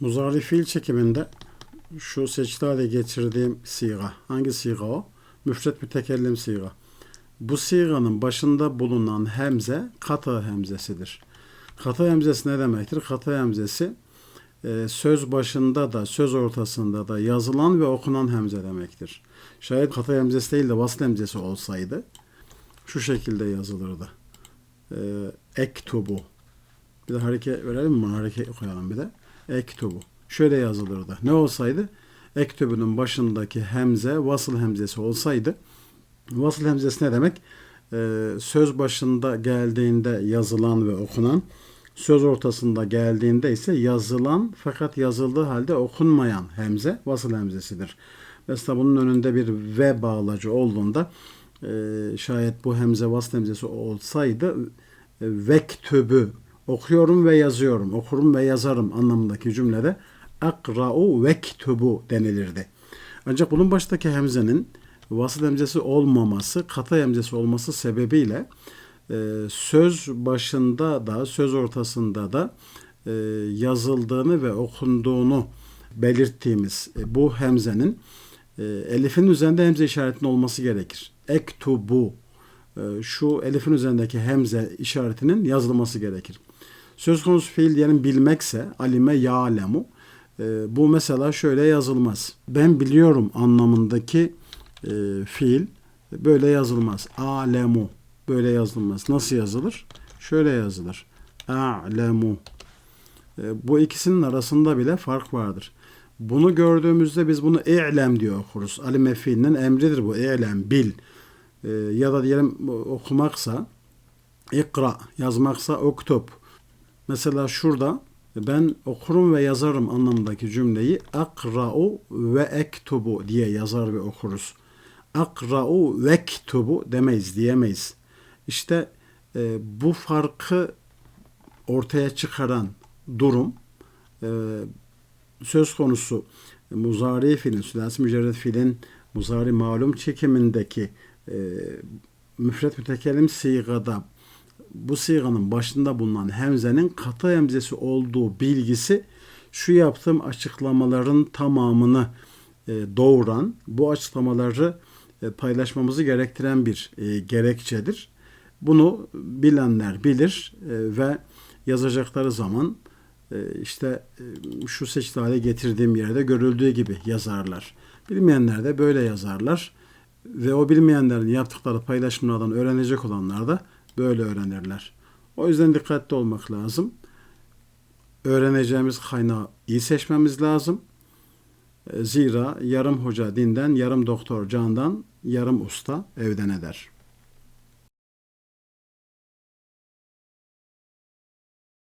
Muzari çekiminde şu seçili hale getirdiğim siga. Hangi siga o? Müfret mütekellim siga. Bu siganın başında bulunan hemze kata hemzesidir. Kata hemzesi ne demektir? Kata hemzesi e, söz başında da söz ortasında da yazılan ve okunan hemze demektir. Şayet kata hemzesi değil de vasıl hemzesi olsaydı şu şekilde yazılırdı. E, ektubu. Bir de hareket verelim mi? Hareket koyalım bir de. Ektubu. Şöyle yazılırdı. Ne olsaydı? Ektubunun başındaki hemze vasıl hemzesi olsaydı vasıl hemzesi ne demek? Ee, söz başında geldiğinde yazılan ve okunan söz ortasında geldiğinde ise yazılan fakat yazıldığı halde okunmayan hemze vasıl hemzesidir. Mesela bunun önünde bir ve bağlacı olduğunda e, şayet bu hemze vasıl hemzesi olsaydı e, vektübü okuyorum ve yazıyorum, okurum ve yazarım anlamındaki cümlede akra'u vektubu denilirdi. Ancak bunun baştaki hemzenin vasıl hemzesi olmaması, kata hemzesi olması sebebiyle e, söz başında da söz ortasında da e, yazıldığını ve okunduğunu belirttiğimiz e, bu hemzenin elifin üzerinde hemze işaretinin olması gerekir. Ektubu şu elifin üzerindeki hemze işaretinin yazılması gerekir. Söz konusu fiil diyelim bilmekse alime ya'lemu e, bu mesela şöyle yazılmaz. Ben biliyorum anlamındaki e, fiil böyle yazılmaz. Alemu böyle yazılmaz. Nasıl yazılır? Şöyle yazılır. A'lemu. E, bu ikisinin arasında bile fark vardır. Bunu gördüğümüzde biz bunu i'lem diye okuruz. Alime fiilinin emridir bu. İ'lem, bil. E, ya da diyelim okumaksa ikra, yazmaksa oktub. Mesela şurada ben okurum ve yazarım anlamındaki cümleyi akra'u ve ektubu diye yazar ve okuruz. Akra'u ve ektubu demeyiz, diyemeyiz. İşte e, bu farkı ortaya çıkaran durum e, söz konusu muzari fiilin, sülasi mücerred fiilin muzari malum çekimindeki e, müfret mütekellim sigada bu siganın başında bulunan hemzenin katı hemzesi olduğu bilgisi şu yaptığım açıklamaların tamamını e, doğuran, bu açıklamaları e, paylaşmamızı gerektiren bir e, gerekçedir. Bunu bilenler bilir ve yazacakları zaman işte şu seçili hale getirdiğim yerde görüldüğü gibi yazarlar. Bilmeyenler de böyle yazarlar ve o bilmeyenlerin yaptıkları paylaşımlardan öğrenecek olanlar da böyle öğrenirler. O yüzden dikkatli olmak lazım. Öğreneceğimiz kaynağı iyi seçmemiz lazım. Zira yarım hoca dinden, yarım doktor candan, yarım usta evden eder.